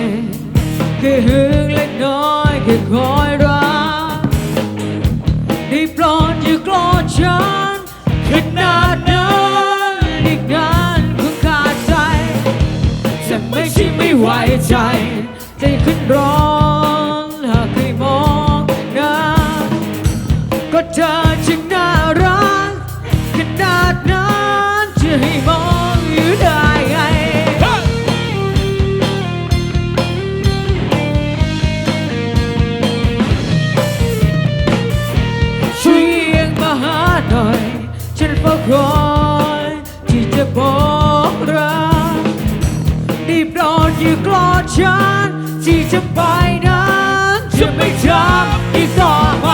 ยแค่หึงเล็กน้อยแค่คอยรักได้โปรดอย่าโกรธฉันขนาดนั้นอีกนานคงขาดใจจะไม่ใช่ไม่ไหวใจจะขึ้นร้องหากใครมองหน้าก็เธอจึงน่า ได้โรดอยู่กลอดฉัน ที่จะไปนั้นจะไม่ทำอีกต่อไป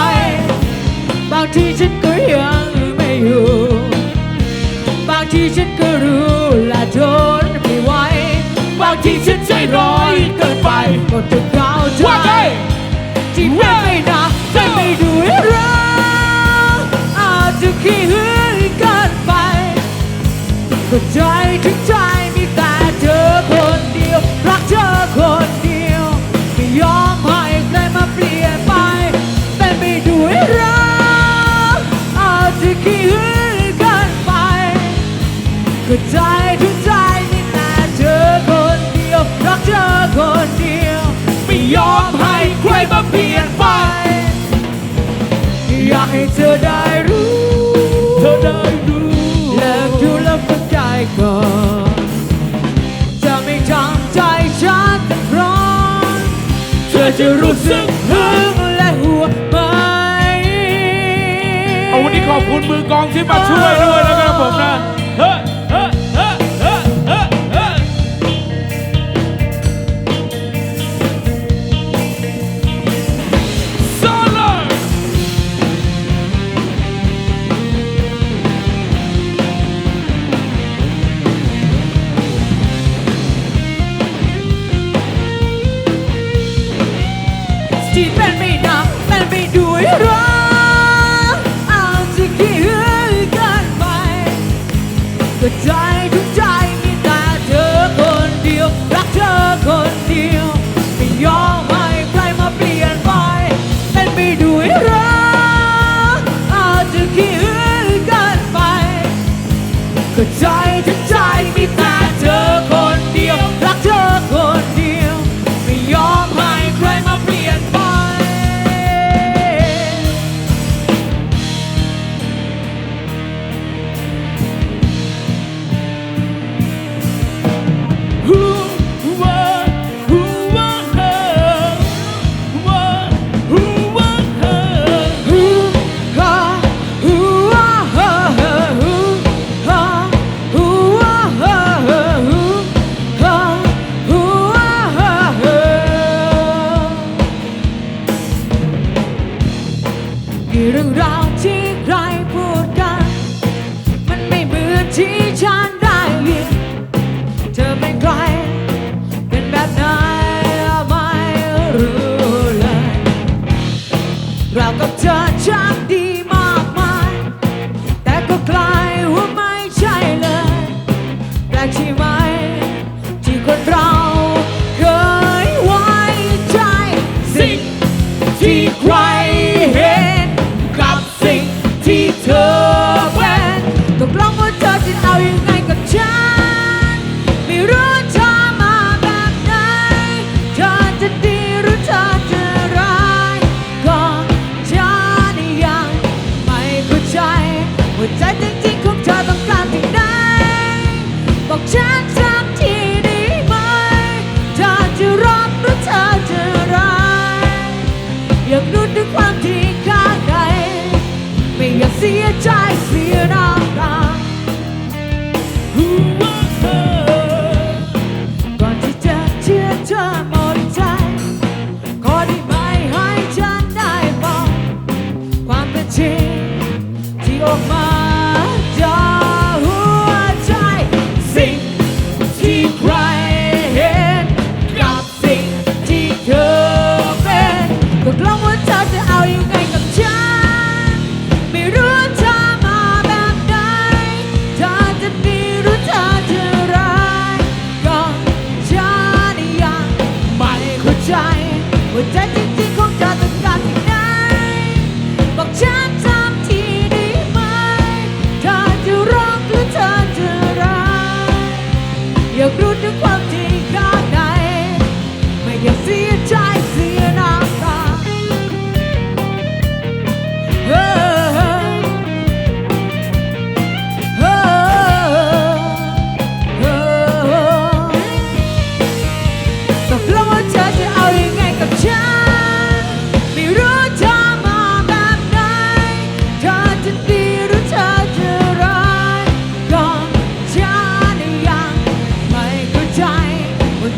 บางทีฉันก็ยังไม่อยู่ บางทีฉันก็รู้และทนไม่ไหว บางทีฉันใจร้อยเกินไปก็จะเข้าใจที่ไม่นะฉันไม่ดูรักอาจจะขี้หึงเกินไปก็ใจ จะรู้สึกถึงและหัวไหมเอาวันนี้ขอบคุณมือกองที่มาช่วยด้วยนะครับผมนะ Stupid. antichrist.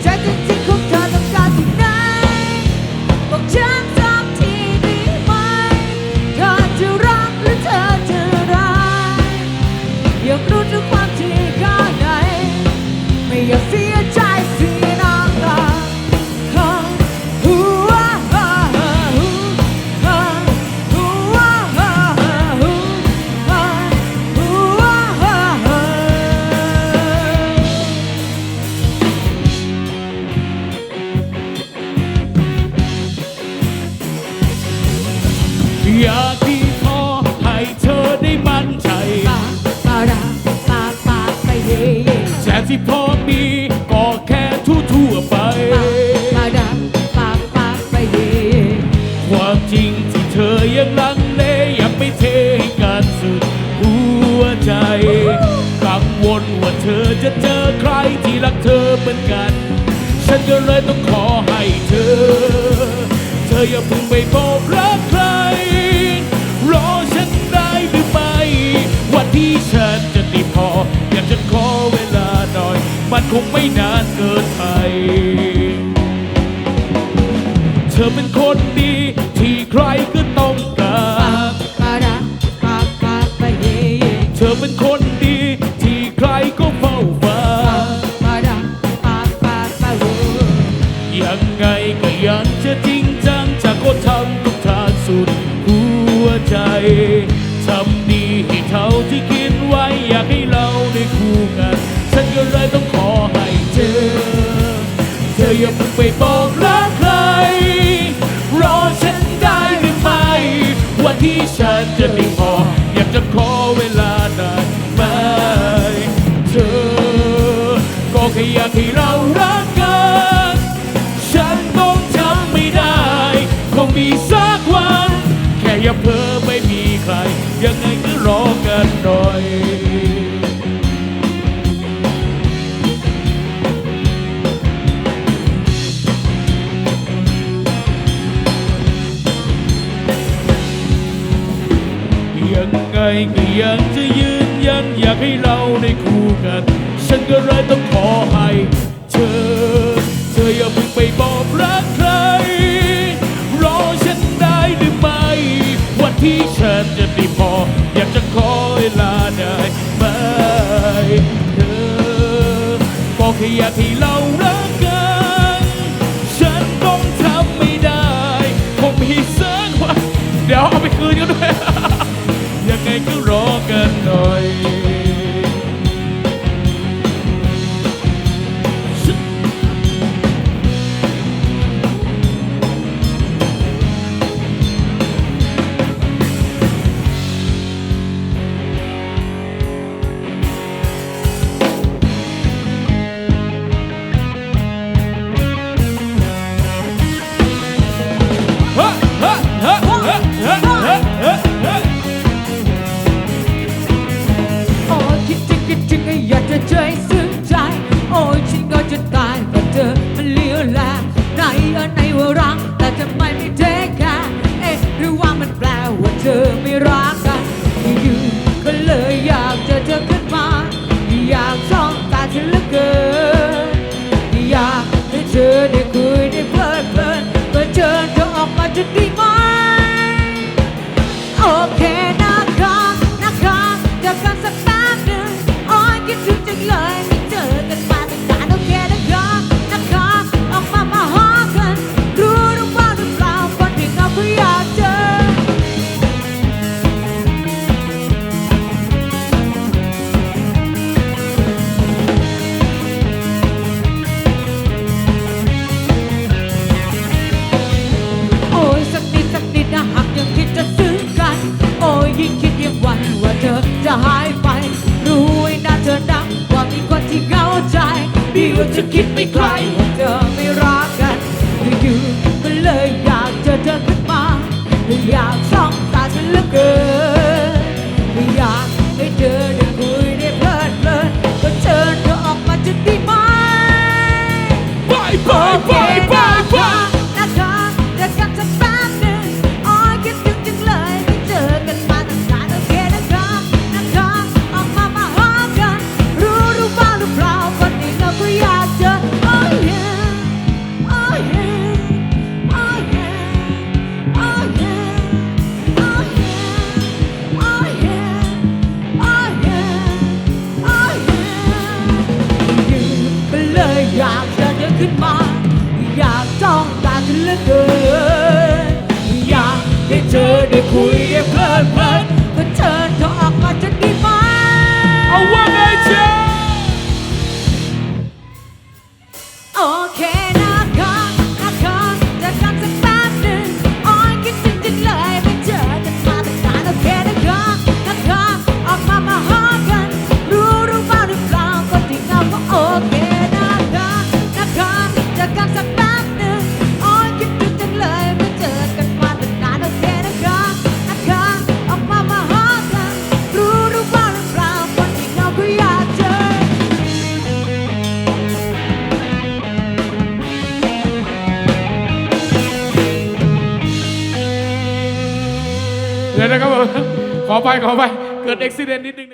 Judges อยากจะขอเวลาหน่อย มันคงไม่นานเกินไป เธอเป็นคนดีที่ใครก็ ไม่บอกรักใคร รอฉันได้หรือไม่วันที่ฉันจะไม่พอ อยากจะขอเวลาได้ไหมเธอ ก็แค่อยากให้ ไก็ยังจะยืนยันอยากให้เราได้คู่กัน ฉันก็เลยต้องขอให้เธอ เธออย่าเพิ่งไปบอกรักใคร รอฉันได้หรือไม่ วันที่ฉันจะไม่พอ อยากจะขอเวลาได้ไหมเธอบอกแค่อยากให้เรา อไปขอไปเกิดอุบิเหตุนิดนึง